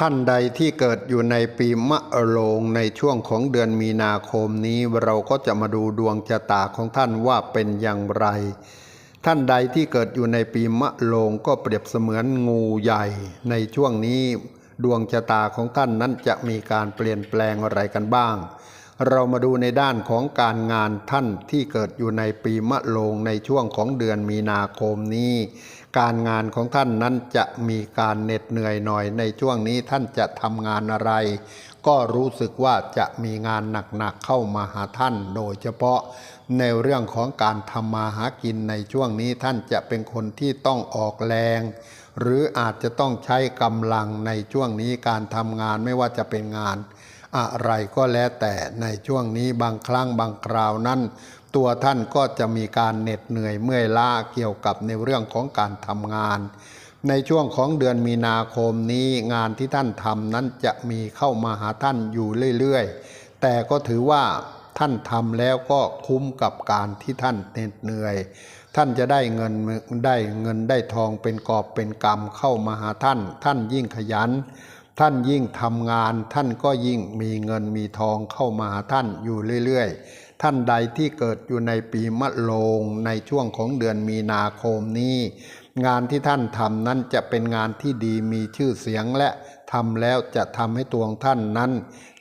ท่านใดที่เกิดอยู่ในปีมะโรงในช่วงของเดือนมีนาคมนี้เราก็จะมาดูดวงชะตาของท่านว่าเป็นอย่างไร ท่านใดที่เกิดอยู่ในปีมะโรงก็เปรียบเสมือนงูใหญ่ ในช่วงนี้ดวงชะตาของท่านนั้นจะมีการเปลี่ยนแปลงอะไรกันบ้าง เรามาดูในด้านของการงานท่านที่เกิดอยู่ในปีมะโรงในช่วงของเดือนมีนาคมนี้ การงานของท่านนั้นจะมีการเหน็ดเหนื่อยหน่อยในช่วงนี้ท่านจะทำงานอะไร ก็รู้สึกว่าจะมีงานหนักๆเข้ามาหาท่าน โดยเฉพาะในเรื่องของการทำมาหากินในช่วงนี้ท่านจะเป็นคนที่ต้องออกแรง หรืออาจจะต้องใช้กำลังในช่วงนี้การทำงานไม่ว่าจะเป็นงาน อะไรก็แล้วแต่ในช่วงนี้บางครั้งบางคราวนั้น ตัวท่านก็จะมีการเหน็ดเหนื่อยเมื่อยล้าเกี่ยวกับในเรื่องของการทำงาน ในช่วงของเดือนมีนาคมนี้งานที่ท่านทำนั้นจะมีเข้ามาหาท่านอยู่เรื่อยๆ แต่ก็ถือว่าท่านทำแล้วก็คุ้มกับการที่ท่านเหน็ดเหนื่อย ท่านจะได้เงินได้เงินได้ทองเป็นกอบเป็นกำเข้ามาหาท่าน ท่านยิ่งขยัน ท่านยิ่งทำงาน ท่านก็ยิ่งมีเงินมีทองเข้ามาท่านอยู่เรื่อยๆ ท่านใดที่เกิดอยู่ในปีมะโรงในช่วงของเดือนมีนาคมนี้ งานที่ท่านทำนั้นจะเป็นงานที่ดีมีชื่อเสียงและทำแล้วจะทำให้ตัวของท่านนั้น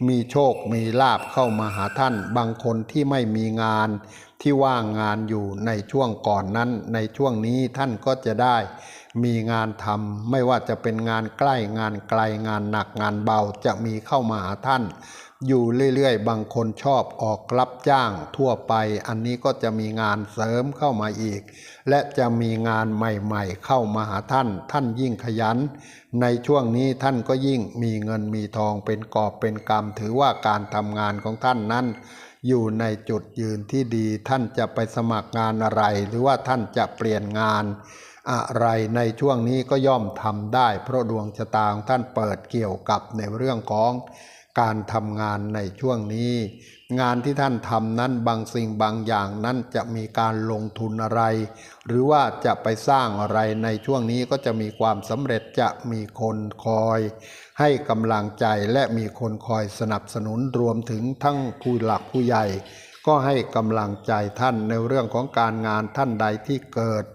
มีโชคมีลาบเข้ามาหาท่าน บางคนที่ไม่มีงานที่ว่างงานอยู่ในช่วงก่อนนั้น ในช่วงนี้ท่านก็จะได้ มีงานทำไม่ว่าจะเป็นงานใกล้งานไกลงานหนักงานเบาจะมีเข้ามาหาท่าน อยู่เรื่อยๆ บางคนชอบออกรับจ้างทั่วไป อันนี้ก็จะมีงานเสริมเข้ามาอีก และจะมีงานใหม่ๆ เข้ามาหาท่าน ท่านยิ่งขยัน ในช่วงนี้ท่านก็ยิ่งมีเงินมีทองเป็นกอบเป็นกำถือว่าการทำงานของท่านนั้นอยู่ในจุดยืนที่ดีท่านจะไปสมัครงานอะไร หรือว่าท่านจะเปลี่ยนงาน อะไรในช่วงนี้ก็ย่อมทำได้ เพราะดวงชะตาของท่านเปิดเกี่ยวกับในเรื่องของการทำงานในช่วงนี้ งานที่ท่านทำนั้นบางสิ่งบางอย่างนั้นจะมีการลงทุนอะไร หรือว่าจะไปสร้างอะไรในช่วงนี้ก็จะมีความสำเร็จจะมีคนคอย ให้กำลังใจและมีคนคอยสนับสนุนรวมถึงทั้งผู้หลักผู้ใหญ่ ก็ให้กำลังใจท่านในเรื่องของการงานท่านใดที่เกิด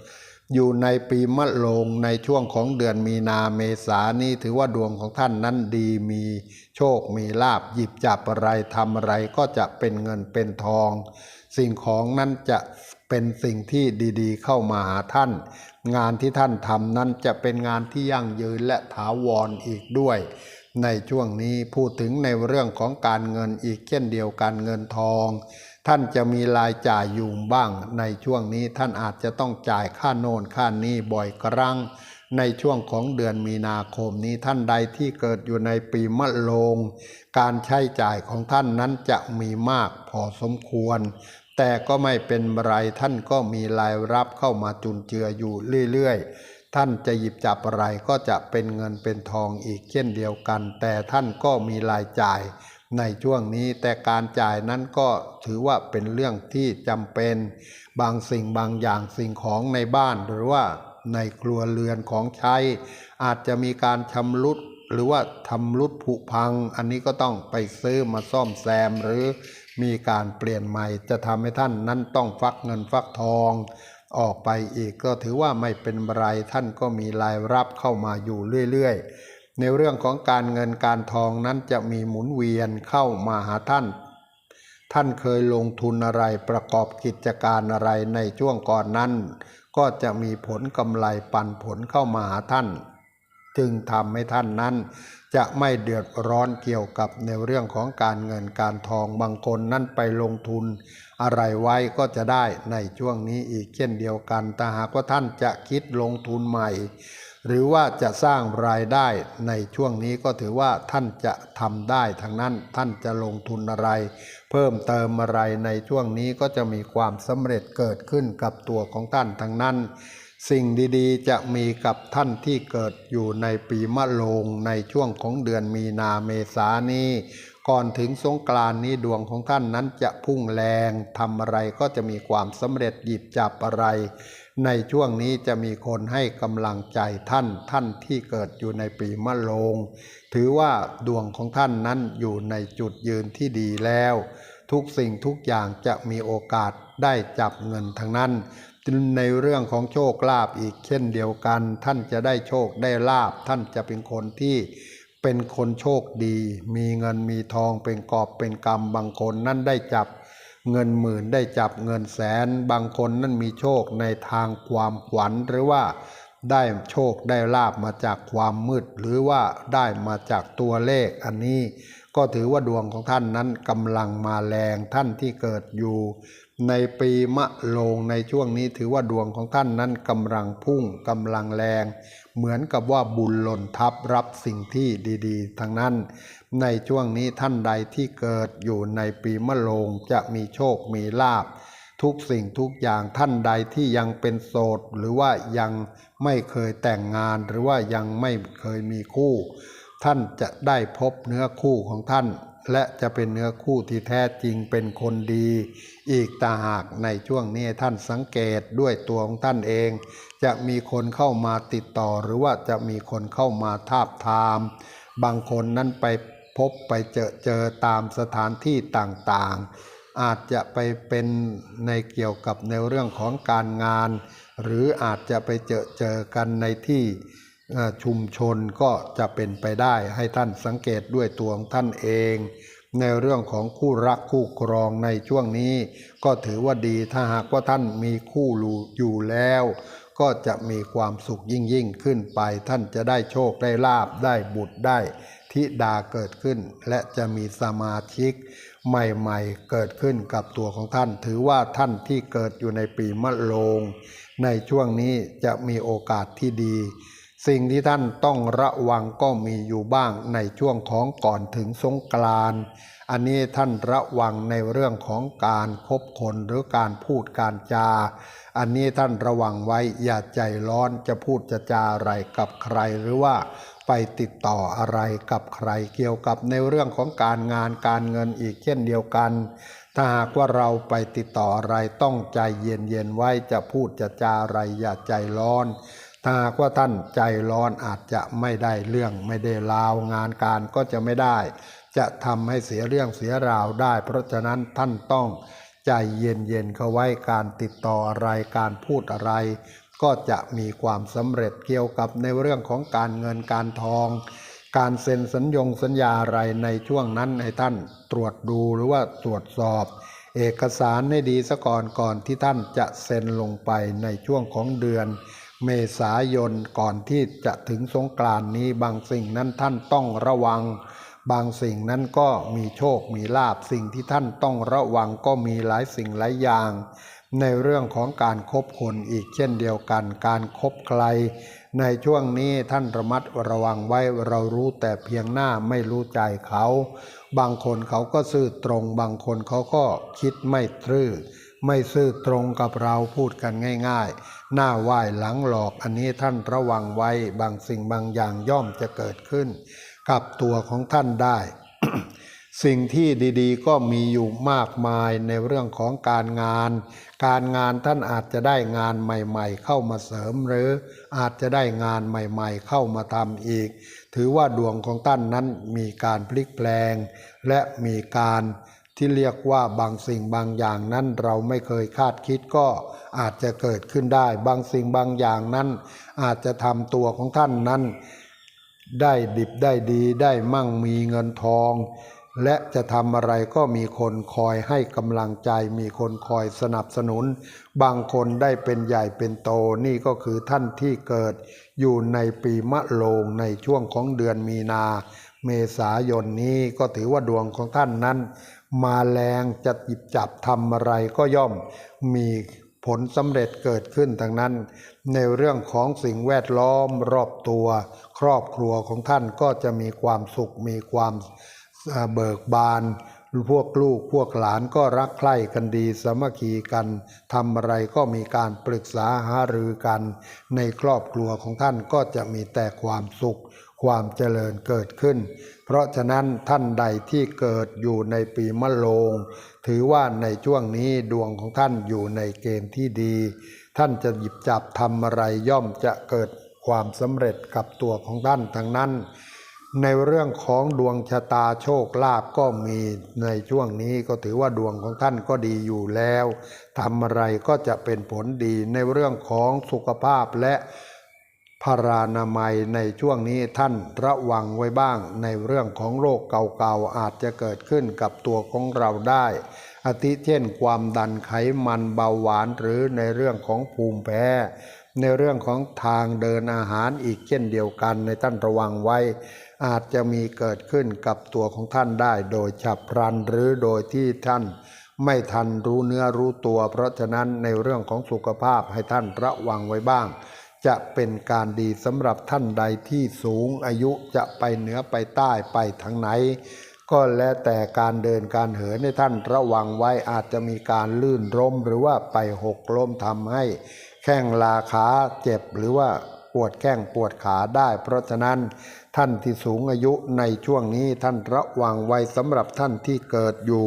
อยู่ในปีมะโรงในช่วงของเดือนมีนาเมษานี้ถือว่าดวงของท่านนั้นดีมีโชคมีลาบหยิบจับอะไรทำอะไรก็จะเป็นเงินเป็นทอง สิ่งของนั้นจะเป็นสิ่งที่ดีๆ เข้ามาหาท่าน งานที่ท่านทำนั้นจะเป็นงานที่ยั่งยืนและถาวรอีกด้วย ในช่วงนี้พูดถึงในเรื่องของการเงินอีกเช่นเดียวกันเงินทอง ท่านจะมีรายจ่ายอยู่บ้างในช่วงนี้ท่านอาจจะต้องจ่ายค่าโน่นค่านี้บ่อยครั้ง ในช่วงของเดือนมีนาคมนี้ท่านใดที่เกิดอยู่ในปีมะโรงการใช้จ่ายของท่านนั้นจะมีมากพอสมควร แต่ก็ไม่เป็นไรท่านก็มีรายรับเข้ามาจุนเจืออยู่เรื่อยๆ ท่านจะหยิบจับอะไรก็จะเป็นเงินเป็นทองอีกเช่นเดียวกัน แต่ท่านก็มีรายจ่าย ในช่วงนี้แต่การจ่ายนั้นก็ถือว่าเป็นเรื่องที่จำเป็นบางสิ่งบางอย่างสิ่งของในบ้านหรือว่าในครัวเรือนของใช้ อาจจะมีการชำรุดหรือว่าทำรุดผุพัง อันนี้ก็ต้องไปซื้อมาซ่อมแซมหรือมีการเปลี่ยนใหม่จะทำให้ท่านนั้นต้องฟักเงินฟักทอง ออกไปอีกก็ถือว่าไม่เป็นไรท่านก็มีรายรับเข้ามาอยู่เรื่อยๆ ในเรื่องของการเงินการทองนั้นจะมีหมุนเวียนเข้ามาหาท่าน ท่านเคยลงทุนอะไรประกอบกิจการอะไรในช่วงก่อนนั้น ก็จะมีผลกำไรปันผลเข้ามาหาท่าน จึงทำให้ท่านนั้น จะไม่เดือดร้อนเกี่ยวกับในเรื่องของการเงินการทองบางคนนั้นไปลงทุน อะไรไว้ก็จะได้ในช่วงนี้อีกเช่นเดียวกันแต่หากว่าท่านจะคิดลงทุนใหม่ หรือว่าจะสร้างรายได้ในช่วงนี้ก็ถือว่าท่านจะทำได้ทั้งนั้นท่านจะลงทุนอะไร เพิ่มเติมอะไรในช่วงนี้ก็จะมีความสำเร็จเกิดขึ้นกับตัวของท่านทั้งนั้น สิ่งดีๆ จะมีกับท่านที่เกิดอยู่ในปีมะโรงในช่วงของเดือนมีนาเมษานี้ ก่อนถึงสงกรานนี้ดวงของท่านนั้นจะพุ่งแรงทำอะไรก็จะมีความสำเร็จหยิบจับอะไร ในช่วงนี้จะมีคนให้กำลังใจท่านท่านที่เกิดอยู่ในปีมะโรงถือว่าดวงของท่านนั้นอยู่ในจุดยืนที่ดีแล้ว ทุกสิ่งทุกอย่างจะมีโอกาสได้จับเงินทั้งนั้นในเรื่องของโชคลาภอีกเช่นเดียวกัน ท่านจะได้โชคได้ลาภท่านจะเป็นคนที่เป็นคนโชคดี มีเงินมีทองเป็นกอบเป็นกำบางคนนั่นได้จับ เงินหมื่นได้จับเงินแสน บางคนนั่นมีโชคในทางความขวัญหรือว่าได้โชคได้ลาบมาจากความมืด หรือว่าได้มาจากตัวเลขอันนี้ก็ถือว่าดวงของท่านนั้นกำลังมาแรงท่านที่เกิดอยู่ ในปีมะโรงในช่วงนี้ถือว่าดวงของท่านนั้นกำลังพุ่งกำลังแรง เหมือนกับว่าบุญหล่นทับรับสิ่งที่ดี ๆทั้งนั้น ในช่วงนี้ท่านใดที่เกิดอยู่ในปีมะโรงจะมีโชคมีลาภทุกสิ่งทุกอย่างท่านใดที่ยังเป็นโสด หรือว่ายังไม่เคยแต่งงานหรือว่ายังไม่เคยมีคู่ ท่านจะได้พบเนื้อคู่ของท่าน และจะเป็นเนื้อคู่ที่แท้จริงเป็นคนดี อีกตาหากในช่วงนี้ท่านสังเกตด้วยตัวของท่านเอง จะมีคนเข้ามาติดต่อหรือว่าจะมีคนเข้ามาทาบทาม บางคนนั้นไป พบไปเจอเจอตามสถานที่ต่างๆ อาจจะไปเป็นในเกี่ยวกับในเรื่องของการงาน หรืออาจจะไปเจอเจอกันในที่ชุมชนก็จะเป็นไปได้ให้ท่านสังเกตด้วยตัวของท่านเอง ในเรื่องของคู่รักคู่ครองในช่วงนี้ ก็ถือว่าดีถ้าหากว่าท่านมีคู่อยู่แล้ว ก็จะมีความสุขยิ่งยิ่งขึ้นไป ท่านจะได้โชคได้ลาบได้บุตรได้ ธิดาเกิดขึ้น และจะมีสมาชิกใหม่ๆ เกิดขึ้นกับตัวของท่าน ถือว่าท่านที่เกิดอยู่ในปีมะโรงในช่วงนี้จะมีโอกาสที่ดี สิ่งที่ท่านต้องระวังก็มีอยู่บ้างในช่วงของก่อนถึงสงกรานต์อันนี้ท่านระวังในเรื่องของการคบคนหรือการพูดการจา อันนี้ท่านระวังไว้อย่าใจร้อนจะพูดจะจาอะไรกับใครหรือว่า ไปติดต่ออะไรกับใครเกี่ยวกับในเรื่องของการงานการเงินอีกเช่นเดียวกัน ถ้าหากว่าเราไปติดต่ออะไรต้องใจเย็นๆไว้จะพูดจะจาอะไรอย่าใจร้อน ถ้าหากว่าท่านใจร้อนอาจจะไม่ได้เรื่องไม่ได้ราวงานการก็จะไม่ได้ จะทำให้เสียเรื่องเสียราวได้ เพราะฉะนั้นท่านต้องใจเย็นๆเข้าไว้การติดต่ออะไรการพูดอะไร ก็จะมีความสำเร็จเกี่ยวกับในเรื่องของการเงินการทอง การเซ็นสัญญงสัญญาอะไรในช่วงนั้นให้ท่านตรวจดูหรือว่าตรวจสอบ เอกสารให้ดีซะก่อนก่อนที่ท่านจะเซ็นลงไปในช่วงของเดือน เมษายนก่อนที่จะถึงสงกรานนี้บางสิ่งนั้นท่านต้องระวัง บางสิ่งนั้นก็มีโชคมีลาบสิ่งที่ท่านต้องระวังก็มีหลายสิ่งหลายอย่าง ในเรื่องของการคบคนอีกเช่นเดียวกัน การคบใคร ในช่วงนี้ท่านระมัดระวังไว้เรารู้แต่เพียงหน้าไม่รู้ใจเขา บางคนเขาก็ซื่อตรง บางคนเขาก็คิดไม่ซื่อไม่ซื่อตรงกับเราพูดกันง่าย ๆ หน้าไหว้หลังหลอกอันนี้ท่านระวังไว้บางสิ่งบางอย่างย่อมจะเกิดขึ้น กับตัวของท่านได้ สิ่งที่ดีๆ ก็มีอยู่มากมายในเรื่องของการงาน การงานท่านอาจจะได้งานใหม่ ๆ เข้ามาเสริมหรืออาจจะได้งานใหม่ ๆ เข้ามาทำอีก ถือว่าดวงของท่านนั้นมีการพลิกแปลง และมีการที่เรียกว่าบางสิ่งบางอย่างนั้นเราไม่เคยคาดคิดก็อาจจะเกิดขึ้นได้ บางสิ่งบางอย่างนั้น อาจจะทำตัวของท่านนั้น ได้ดิบได้ดีได้มั่งมีเงินทอง และจะทำอะไรก็มีคนคอยให้กำลังใจ มีคนคอยสนับสนุน บางคนได้เป็นใหญ่เป็นโตนี่ก็คือท่านที่เกิด อยู่ในปีมะโรงในช่วงของเดือนมีนา เมษายนนี้ก็ถือว่าดวงของท่านนั้น มาแรงจะหยิบจับทำอะไรก็ย่อมมีผลสำเร็จเกิดขึ้นทั้งนั้น ในเรื่องของสิ่งแวดล้อมรอบตัว ครอบครัวของท่านก็จะมีความสุขมีความ เบิกบาน พวกลูกพวกหลานก็รักใคร่กันดีสามัคคีกันทำอะไรก็มีการปรึกษาหารือกัน ในครอบครัวของท่านก็จะมีแต่ความสุข ความเจริญเกิดขึ้น เพราะฉะนั้นท่านใดที่เกิดอยู่ในปีมะโรงถือว่าในช่วงนี้ดวงของท่านอยู่ในเกณฑ์ที่ดี ท่านจะหยิบจับทำอะไรย่อมจะเกิดความสำเร็จกับตัวของท่านทั้งนั้น ในเรื่องของดวงชะตาโชคลาภก็มีในช่วงนี้ก็ถือว่าดวงของท่านก็ดีอยู่แล้วทำอะไรก็จะเป็นผลดีในเรื่องของสุขภาพและพารานามัยในช่วงนี้ท่านระวังไว้บ้างในเรื่องของโรคเก่าๆอาจจะเกิดขึ้นกับตัวของเราได้อาทิเช่นความดันไขมันเบาหวานหรือในเรื่องของภูมิแพ้ ในเรื่องของทางเดินอาหารอีกเช่นเดียวกันในท่านระวังไว้ อาจจะมีเกิดขึ้นกับตัวของท่านได้โดยฉับพลันหรือโดยที่ท่านไม่ทันรู้เนื้อรู้ตัว เพราะฉะนั้นในเรื่องของสุขภาพให้ท่านระวังไว้บ้าง จะเป็นการดีสำหรับท่านใดที่สูงอายุจะไปเหนือไปใต้ไปทางไหน ก็แล้วแต่การเดินการเหินให้ท่านระวังไว้อาจจะมีการลื่นล้มหรือว่าไปหกล้มทำให้ แข้งลาขาเจ็บหรือว่าปวดแข้งปวดขาได้ เพราะฉะนั้นท่านที่สูงอายุในช่วงนี้ท่านระวังไว้สำหรับท่านที่เกิดอยู่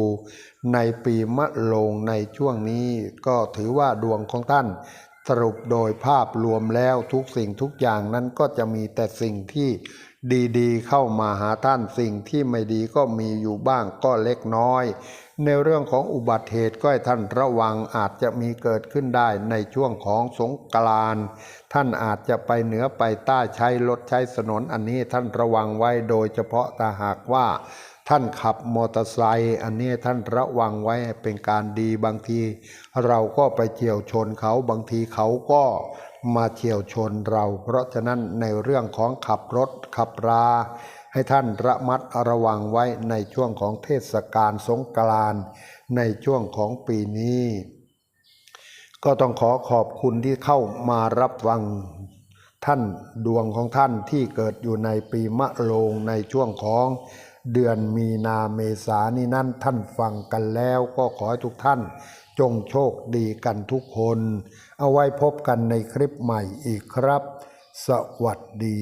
ในปีมะโรงในช่วงนี้ก็ถือว่าดวงของท่าน สรุปโดยภาพรวมแล้วทุกสิ่งทุกอย่างนั้นก็จะมีแต่สิ่งที่ดีๆ เข้ามาหาท่านสิ่งที่ไม่ดีก็มีอยู่บ้างก็เล็กน้อย ในเรื่องของอุบัติเหตุก็ให้ท่านระวังอาจจะมีเกิดขึ้นได้ในช่วงของสงกรานต์ท่านอาจจะไปเหนือไปใต้ใช้รถใช้ถนนอันนี้ท่านระวังไว้โดยเฉพาะถ้าหากว่า ท่านขับมอเตอร์ไซค์อันนี้ท่านระวังไว้เป็นการดีบางที เราก็ไปเฉียวชนเขาบางทีเขาก็มาเฉียวชนเรา เพราะฉะนั้นในเรื่องของขับรถขับรา ให้ท่านระมัดระวังไว้ในช่วงของเทศกาลสงกรานต์ในช่วงของปีนี้ ก็ต้องขอขอบคุณที่เข้ามารับฟังท่านดวงของท่านที่เกิดอยู่ในปีมะโรงในช่วงของ เดือนมีนาเมษานี้นั่นท่านฟังกันแล้วก็ขอให้ทุกท่าน จงโชคดีกันทุกคน เอาไว้พบกันในคลิปใหม่อีกครับ สวัสดี